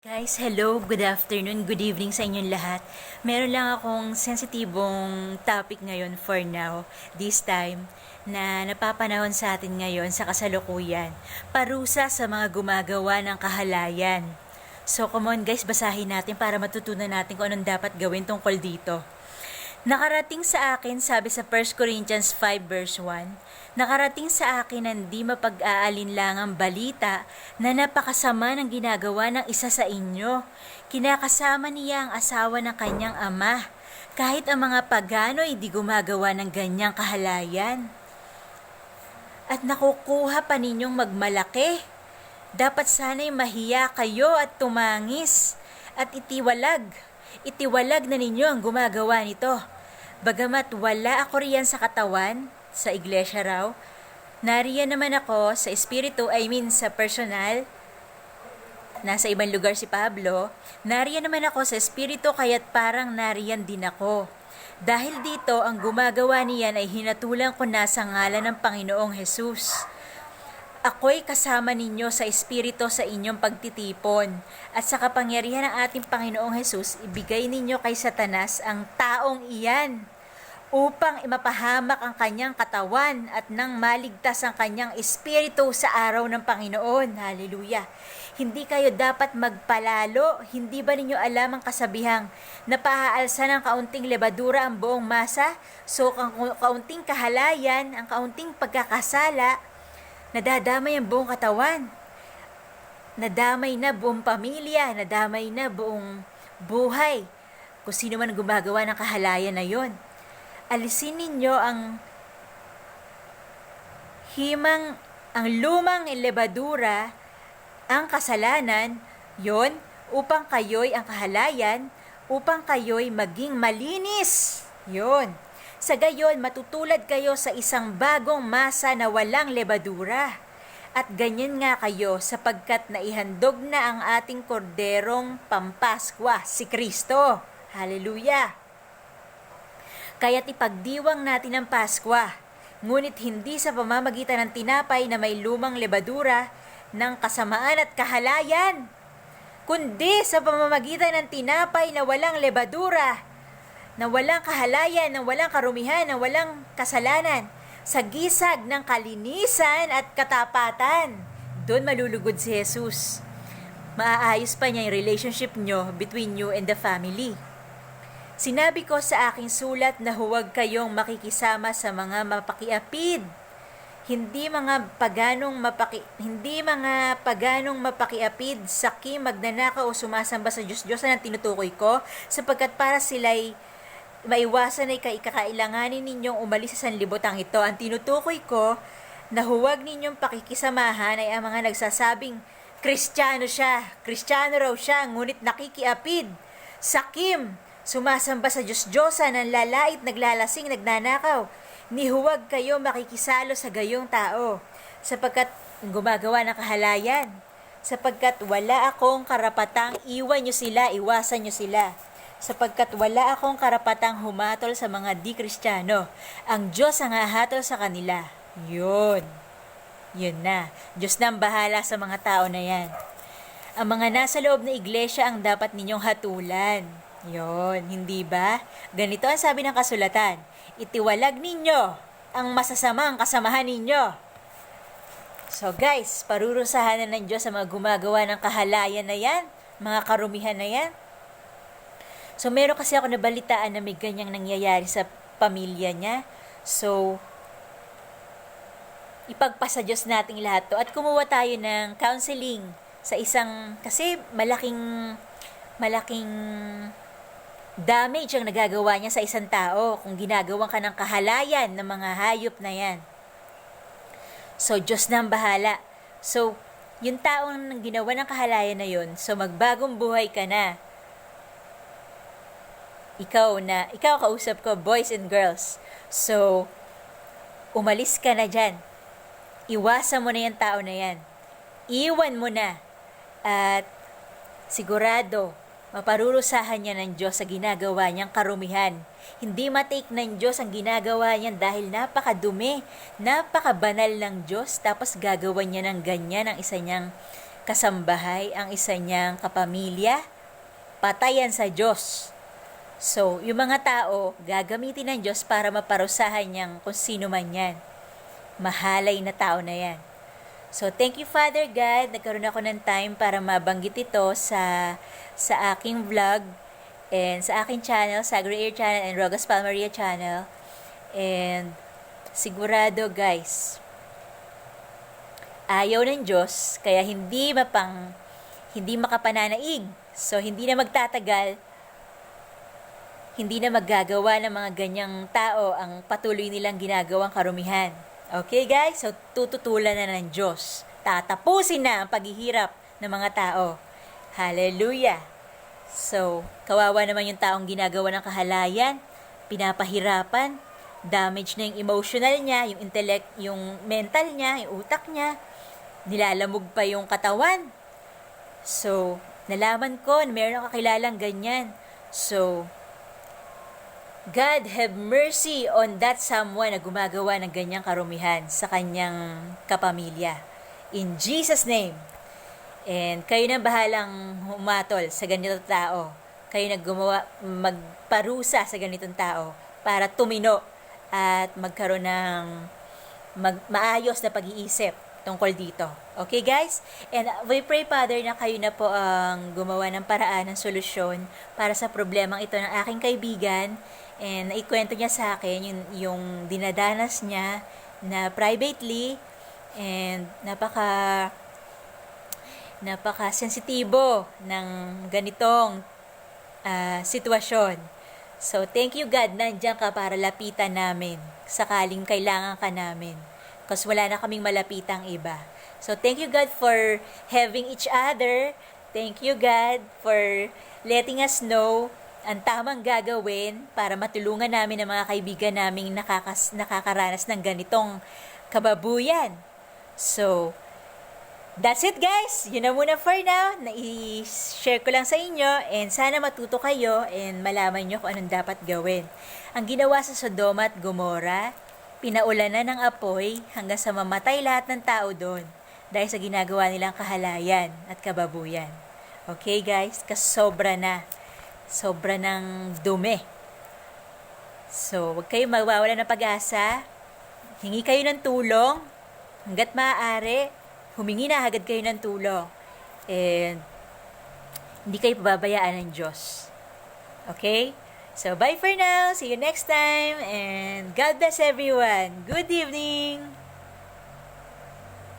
Guys, hello, good afternoon, good evening sa inyong lahat. Meron lang akong sensitibong topic ngayon for now, this time, na napapanahon sa atin ngayon sa kasalukuyan. Parusa sa mga gumagawa ng kahalayan. So come on guys, basahin natin para matutunan natin kung anong dapat gawin tungkol dito. Nakarating sa akin, sabi sa 1 Corinthians 5 verse 1, Nakarating sa akin ang di mapag-aalinlangang balita na napakasama ng ginagawa ng isa sa inyo. Kinakasama niya ang asawa ng kanyang ama. Kahit ang mga pagano ay di gumagawa ng ganyang kahalayan. At nakukuha pa ninyong magmalaki. Dapat sana'y mahiya kayo at tumangis at itiwalag. Itiwalag na ninyo ang gumagawa nito. Bagamat wala ako riyan sa katawan, sa iglesia raw, nariyan naman ako sa espiritu, I mean sa personal, nasa ibang lugar si Pablo, nariyan naman ako sa espiritu kaya't parang nariyan din ako. Dahil dito, ang gumagawa niyan ay hinatulang ko na sa ngalan ng Panginoong Hesus. Ako'y kasama ninyo sa espiritu sa inyong pagtitipon at sa kapangyarihan ng ating Panginoong Hesus, ibigay ninyo kay Satanas ang taong iyan upang imapahamak ang kanyang katawan at nang maligtas ang kanyang espiritu sa araw ng Panginoon. Hallelujah. Hindi kayo dapat magpalalo. Hindi ba ninyo alam ang kasabihang na paaalsa ng kaunting lebadura ang buong masa? So, kaunting kahalayan, ang kaunting pagkakasala, nadadamay ang buong katawan. Nadamay na buong pamilya, nadamay na buong buhay. Kung sino man gumagawa ng kahalayan na yon. Alisin ninyo ang himang, ang lumang lebadura, ang kasalanan, yon upang kayo'y ang kahalayan, upang kayo'y maging malinis. Yon. Sa gayon, matutulad kayo sa isang bagong masa na walang lebadura. At ganyan nga kayo sapagkat naihandog na ang ating korderong pampaskwa, si Kristo. Hallelujah! Kaya't ipagdiwang natin ang Paskwa, ngunit hindi sa pamamagitan ng tinapay na may lumang lebadura ng kasamaan at kahalayan, kundi sa pamamagitan ng tinapay na walang lebadura, na walang kahalayan, na walang karumihan, na walang kasalanan, sa gisag ng kalinisan at katapatan. Doon malulugod si Jesus. Maaayos pa niya yung relationship nyo between you and the family. Sinabi ko sa aking sulat na huwag kayong makikisama sa mga mapakiapid. Hindi mga paganong mapaki hindi mga paganong mapakiapid, sakim, magnanakaw o sumasamba sa Diyos Diyos ang tinutukoy ko sapagkat para sila'y maiwasan ay kaikakailanganin ninyong umalis sa sanlibutan ito. Ang tinutukoy ko na huwag ninyong pakikisamahan ay ang mga nagsasabing Kristiyano siya, Kristiyano raw siya, ngunit nakikiapid, sakim, Sumasamba sa Diyos-Diyosa, nanlalait, naglalasing, nagnanakaw. Ni huwag kayo makikisalo sa gayong tao, sapagkat gumagawa ng kahalayan. Sapagkat wala akong karapatang iwan nyo sila, iwasan nyo sila. Sapagkat wala akong karapatang humatol sa mga di-kristyano. Ang Diyos ang hahatol sa kanila. Yun. Yun na. Diyos na ang bahala sa mga tao na yan. Ang mga nasa loob ng iglesia ang dapat ninyong hatulan. Yon, hindi ba? Ganito ang sabi ng kasulatan, itiwalag ninyo ang masasamang kasamahan ninyo. So guys, parurusahan na ng Diyos sa mga gumagawa ng kahalayan na yan, mga karumihan na yan. So meron kasi ako nabalitaan na may ganyang nangyayari sa pamilya niya. So, ipagpasa Diyos nating lahat to at kumuha tayo ng counseling sa isang, kasi malaking, malaking damage ang nagagawa niya sa isang tao kung ginagawa ka ng kahalayan ng mga hayop na yan. So, Diyos na ang bahala. So, yung taong ginawa ng kahalayan na yun, so magbagong buhay ka na. Ikaw na, ikaw kausap ko, boys and girls. So, umalis ka na dyan. Iwasan mo na yung tao na yan. Iwan mo na. At sigurado, Maparurusahan niya ng Diyos sa ginagawa niyang karumihan. Hindi matake ng Diyos ang ginagawa niyan dahil napakadumi, napakabanal ng Diyos tapos gagawa niya ng ganyan ang isa niyang kasambahay ang isa niyang kapamilya, patayan sa Diyos. So, yung mga tao, gagamitin ng Diyos para maparusahan niyang kung sino man yan. Mahalay na tao na yan. So, thank you Father God. Nagkaroon ako ng time para mabanggit ito sa sa aking vlog and sa aking channel, Sagro Air Channel and Rogas Palmaria Channel. And sigurado guys, ayaw ng Diyos, kaya hindi mapang hindi makapananaig. So, hindi na magtatagal, hindi na maggagawa ng mga ganyang tao ang patuloy nilang ginagawang karumihan. Okay guys? So, tututulan na ng Diyos. Tatapusin na ang paghihirap ng mga tao. Hallelujah! So, kawawa naman yung taong ginagawa ng kahalayan, pinapahirapan, damage na yung emotional niya, yung intellect, yung mental niya, yung utak niya, nilalamog pa yung katawan. So, nalaman ko na meron akong kakilalang ganyan. So, God have mercy on that someone na gumagawa ng ganyang karumihan sa kanyang kapamilya. In Jesus' name. And kayo na bahalang humatol sa ganitong tao. Kayo na gumawa, magparusa sa ganitong tao para tumino at magkaroon ng mag, maayos na pag-iisip tungkol dito. Okay guys? And we pray Father na kayo na po ang gumawa ng paraan, ng solusyon para sa problemang ito ng aking kaibigan and naikwento niya sa akin yung, yung dinadanas niya na privately and napaka napaka sensitibo ng ganitong ah, sitwasyon. So, thank you God, nandiyan ka para lapitan namin sakaling kailangan ka namin. Kasi wala na kaming malapitang iba. So, thank you God for having each other. Thank you God for letting us know ang tamang gagawin para matulungan namin ang mga kaibigan naming nakakas, nakakaranas ng ganitong kababuyan. So, That's it guys! Yun na muna for now. Na-share ko lang sa inyo and sana matuto kayo and malaman nyo kung anong dapat gawin. Ang ginawa sa Sodoma at Gomora, pinaulanan ng apoy hanggang sa mamatay lahat ng tao doon dahil sa ginagawa nilang kahalayan at kababuyan. Okay guys? Kasobra na. Sobra ng dumi. So, huwag kayo mawawala ng pag-asa. Hingi kayo ng tulong hanggat maaari humingi na agad kayo ng tulong. And, hindi kayo pababayaan ng Diyos. Okay? So, bye for now. See you next time. And God bless everyone. Good evening.